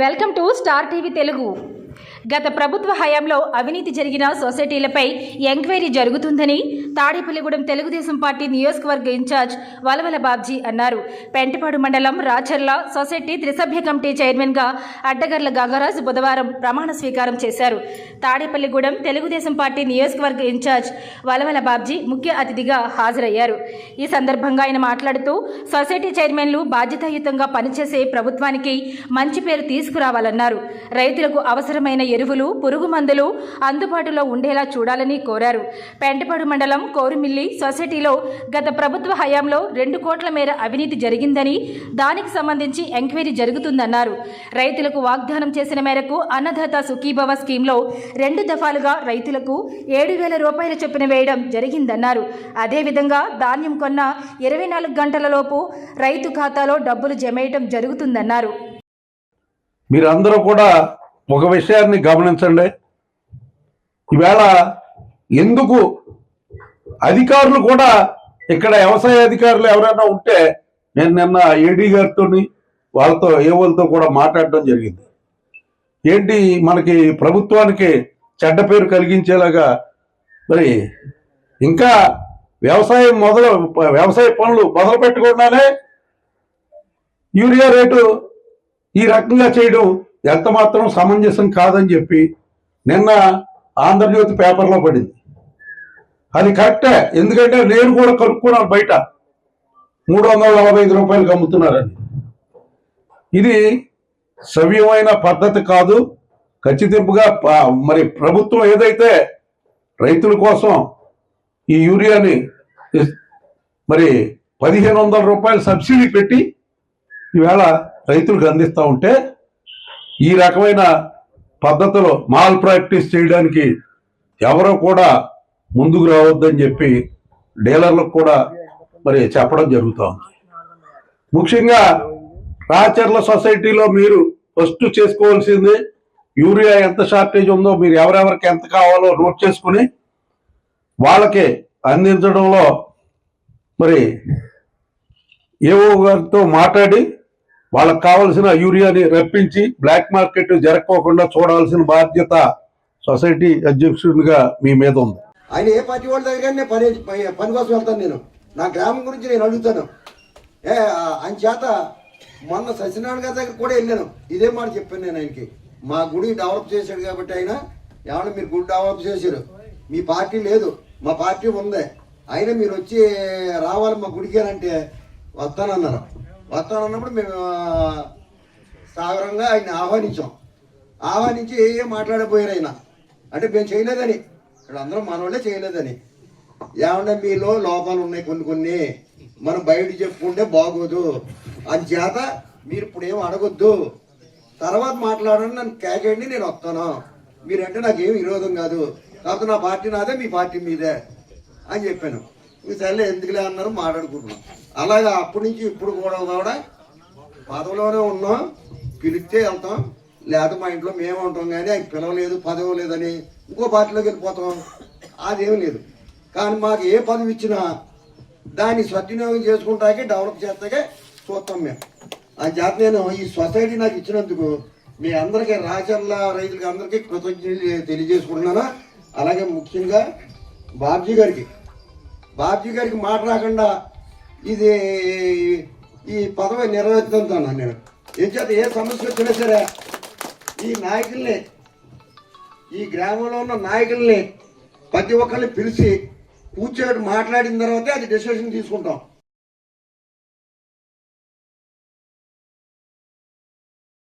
Welcome to Star TV Telugu. గత ప్రభుత్వ హయాంలో అవినీతి జరిగిన సొసైటీలపై ఎంక్వైరీ జరుగుతుందని తాడేపల్లిగూడెం తెలుగుదేశం పార్టీ నియోజకవర్గ ఇన్ఛార్జ్ వలవల బాబ్జీ అన్నారు. పెంటపాడు మండలం రాచర్ల సొసైటీ త్రిసభ్య కమిటీ చైర్మన్గా అడ్డగర్ల గంగరాజు బుధవారం ప్రమాణ స్వీకారం చేశారు. తాడేపల్లిగూడెం తెలుగుదేశం పార్టీ నియోజకవర్గ ఇన్ఛార్జ్ వలవల బాబ్జీ ముఖ్య అతిథిగా హాజరయ్యారు. ఈ సందర్భంగా ఆయన మాట్లాడుతూ సొసైటీ చైర్మన్లు బాధ్యతాయుతంగా పనిచేసే ప్రభుత్వానికి మంచి పేరు తీసుకురావాలన్నారు. రైతులకు అవసరమైన ఎరువులు పురుగు మందులు అందుబాటులో ఉండేలా చూడాలని కోరారు. పెంటపాడు మండలం కోరుమిల్లి సొసైటీలో గత ప్రభుత్వ హయాంలో రెండు కోట్ల మేర అవినీతి జరిగిందని దానికి సంబంధించి ఎంక్వైరీ జరుగుతుందన్నారు. రైతులకు వాగ్దానం చేసిన మేరకు అన్నదాత సుఖీభవ స్కీమ్లో రెండు దఫాలుగా రైతులకు ఏడు వేల రూపాయల చొప్పున వేయడం జరిగిందన్నారు. అదేవిధంగా ధాన్యం కొన్న ఇరవై నాలుగు గంటలలోపు రైతు ఖాతాలో డబ్బులు జమేయటం జరుగుతుందన్నారు. మీరందరూ కూడా ఒక విషయాన్ని గమనించండి. ఈవేళ ఎందుకు అధికారులు కూడా ఇక్కడ వ్యవసాయ అధికారులు ఎవరైనా ఉంటే నేను నిన్న ఏడీ గారితో వాళ్ళతో ఏవోలతో కూడా మాట్లాడడం జరిగింది. ఏంటి మనకి ప్రభుత్వానికి చెడ్డ పేరు కలిగించేలాగా మరి ఇంకా వ్యవసాయం మొదలు వ్యవసాయ పనులు మొదలు పెట్టకుండానే యూరియా రేటు ఈ రకంగా చేయడం ఎంత మాత్రం సమంజసం కాదని చెప్పి నిన్న ఆంధ్రజ్యోతి పేపర్లో పడింది. అది కరెక్టే ఎందుకంటే నేను కూడా కనుక్కున్నాను బయట. మూడు వందల నలభై ఐదు రూపాయలకు అమ్ముతున్నారని ఇది సవ్యమైన పద్ధతి కాదు. ఖచ్చితంగా మరి ప్రభుత్వం ఏదైతే రైతుల కోసం ఈ యూరియాని మరి పదిహేను వందల రూపాయలు సబ్సిడీ పెట్టి ఈవేళ రైతులకు అందిస్తూ ఉంటే ఈ రకమైన పద్ధతిలో మాల్ ప్రాక్టీస్ చేయడానికి ఎవరు కూడా ముందుకు రావద్దని చెప్పి డీలర్లకు కూడా మరి చెప్పడం జరుగుతూ ఉంది. ముఖ్యంగా రాచర్ల సొసైటీలో మీరు ఫస్ట్ చేసుకోవాల్సింది యూరియా ఎంత షార్టేజ్ ఉందో మీరు ఎవరెవరికి ఎంత కావాలో నోట్ చేసుకుని వాళ్ళకి అందించడంలో మరి ఏవో గారితో మాట్లాడి వాళ్ళకి కావలసిన యూరియాని రప్పించి బ్లాక్ మార్కెట్ జరగకోకుండా చూడాల్సిన బాధ్యత సొసైటీ అధ్యక్షుడిగా మీ మీద ఉంది. ఆయన ఏ పార్టీ వాళ్ళ దగ్గర నేను పని పని- కోసం వెళ్తాను నేను. నా గ్రామం గురించి నేను అడుగుతాను. ఏ ఆ- ఆయన చేత మొన్న సత్యనారాయణ గారి దగ్గర కూడా వెళ్ళాను. ఇదే మాట చెప్పాను నేను ఆయనకి. మా గుడి డెవలప్ చేశాడు కాబట్టి ఆయన ఏమన్నా మీరు గుడి డెవలప్ చేశారు. మీ పార్టీ లేదు. మా పార్టీ ఉంది. అయినా మీరు వచ్చి రావాలి మా గుడికి అంటే వస్తానన్నారు. వస్తానన్నప్పుడు మేము సాగరంగా ఆయన ఆహ్వానించాం. ఆహ్వానించి ఏ మాట్లాడబోయారు ఆయన? అంటే మేము చేయలేదని. ఇక్కడ అందరం మనోళ్ళే చేయలేదని. ఏమన్నా మీలో లోపాలు ఉన్నాయి కొన్ని కొన్ని. మనం బయట చెప్పుకుంటే బాగోదు. అని చేత మీరు ఇప్పుడు ఏం అడగొద్దు. తర్వాత మాట్లాడండి నన్ను కేకేయండి నేను వస్తాను. మీరంటే నాకేం విరోధం కాదు. కాకపోతే నా పార్టీ నాదే మీ పార్టీ మీదే అని చెప్పాను. మీ తల్లి ఎందుకులే అన్నారు మాట్లాడుకుంటున్నాం. అలాగా అప్పటి నుంచి ఇప్పుడు కూడా కూడా పదవిలోనే ఉన్నాం పిలిస్తే వెళ్తాం. లేదా మా ఇంట్లో మేము ఉంటాం కానీ ఆయన పిలవలేదు పదవి లేదని ఇంకో పార్టీలోకి వెళ్ళిపోతాం. అదేం లేదు. కానీ మాకు ఏ పదవి ఇచ్చినా దాన్ని సద్వినియోగం చేసుకుంటాకే డెవలప్ చేస్తాకే చూస్తాం మేము. ఆ చేత నేను ఈ సొసైటీ నాకు ఇచ్చినందుకు మీ అందరికీ రాచర్ల రైతులకి అందరికీ కృతజ్ఞతలు తెలియజేసుకుంటున్నాను. అలాగే ముఖ్యంగా బాబ్జీ గారికి బాబ్జీ గారికి మాట రాకుండా ఇది ఈ పదవి నిర్వహిస్తుంటాను నేను ఏం చేత ఏ సమస్య వచ్చినా సరే ఈ నాయకుల్ని ఈ గ్రామంలో ఉన్న నాయకుల్ని ప్రతి ఒక్కరిని పిలిచి కూర్చోబెట్టి మాట్లాడిన తర్వాతే అది డెసిషన్ తీసుకుంటాం.